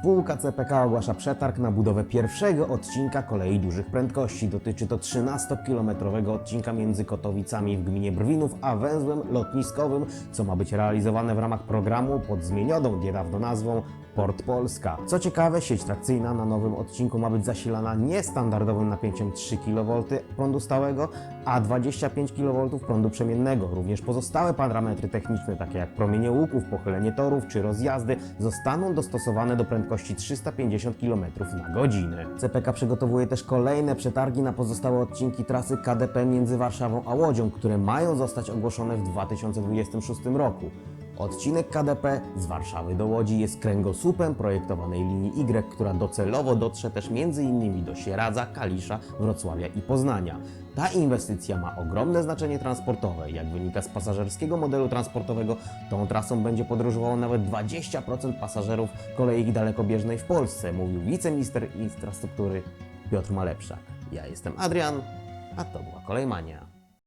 Spółka CPK ogłasza przetarg na budowę pierwszego odcinka kolei dużych prędkości. Dotyczy to 13-kilometrowego odcinka między Kotowicami w gminie Brwinów a węzłem lotniskowym, co ma być realizowane w ramach programu pod zmienioną niedawno nazwą Port Polska. Co ciekawe, sieć trakcyjna na nowym odcinku ma być zasilana nie standardowym napięciem 3 kV prądu stałego, a 25 kV prądu przemiennego. Również pozostałe parametry techniczne, takie jak promienie łuków, pochylenie torów czy rozjazdy, zostaną dostosowane do prędkości 350 km na godzinę. CPK przygotowuje też kolejne przetargi na pozostałe odcinki trasy KDP między Warszawą a Łodzią, które mają zostać ogłoszone w 2026 roku. Odcinek KDP z Warszawy do Łodzi jest kręgosłupem projektowanej linii Y, która docelowo dotrze też m.in. do Sieradza, Kalisza, Wrocławia i Poznania. Ta inwestycja ma ogromne znaczenie transportowe. Jak wynika z pasażerskiego modelu transportowego, tą trasą będzie podróżowało nawet 20% pasażerów kolei dalekobieżnej w Polsce, mówił wiceminister infrastruktury Piotr Malepszak. Ja jestem Adrian, a to była Kolejmania.